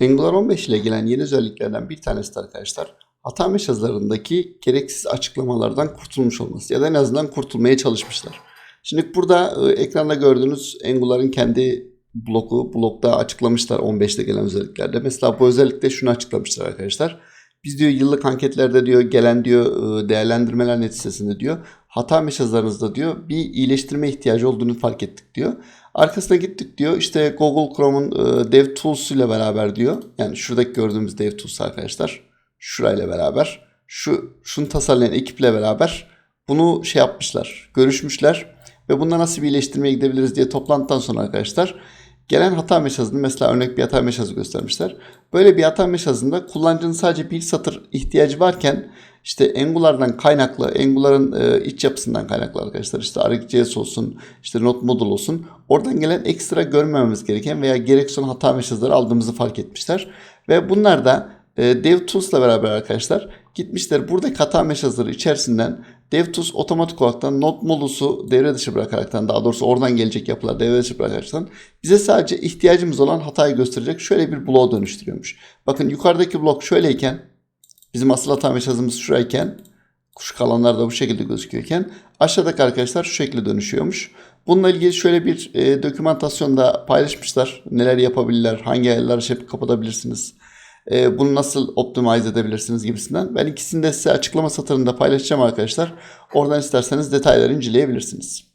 Angular 15 ile gelen yeni özelliklerden bir tanesi de arkadaşlar hata mesajlarındaki gereksiz açıklamalardan kurtulmuş olması ya da en azından kurtulmaya çalışmışlar. Şimdi burada e, ekranda gördüğünüz Angular'ın kendi bloku, blokta açıklamışlar 15'te gelen özelliklerde. Mesela bu özellikle şunu açıklamışlar arkadaşlar. Biz diyor yıllık anketlerde diyor gelen diyor e, değerlendirmeler neticesinde diyor hata mesajlarınızda diyor bir iyileştirme ihtiyacı olduğunu fark ettik diyor. Arkasına gittik diyor işte Google Chrome'un e, DevTools ile beraber diyor. Yani şuradaki gördüğümüz DevTools arkadaşlar. Şurayla beraber. Şu şunu tasarlayan ekiple beraber bunu şey yapmışlar. Görüşmüşler. Ve bunda nasıl bir iyileştirmeye gidebiliriz diye toplantıdan sonra arkadaşlar gelen hata mesajını mesela örnek bir hata mesajı göstermişler. Böyle bir hata mesajında kullanıcının sadece bir satır ihtiyacı varken işte Angular'dan kaynaklı, Angular'ın e, iç yapısından kaynaklı arkadaşlar işte ArcGIS olsun, işte Node Model olsun. Oradan gelen ekstra görmememiz gereken veya gereksiz hata mesajları aldığımızı fark etmişler. Ve bunlar da e, DevTools'la beraber arkadaşlar gitmişler buradaki hata mesajları içerisinden DevTools otomatik olarak Node Module'su devre dışı bırakaraktan daha doğrusu oradan gelecek yapılar devre dışı bırakaraktan bize sadece ihtiyacımız olan hatayı gösterecek şöyle bir bloğa dönüştürüyormuş. Bakın yukarıdaki blok şöyleyken bizim asıl hata mesajımız şurayken şu kalanlar da bu şekilde gözüküyorken aşağıdaki arkadaşlar şu şekilde dönüşüyormuş. Bununla ilgili şöyle bir e, dokümantasyonda paylaşmışlar. Neler yapabilirler, hangi ayarları şey kapatabilirsiniz, e, bunu nasıl optimize edebilirsiniz gibisinden. Ben ikisini de size açıklama satırında paylaşacağım arkadaşlar. Oradan isterseniz detayları inceleyebilirsiniz.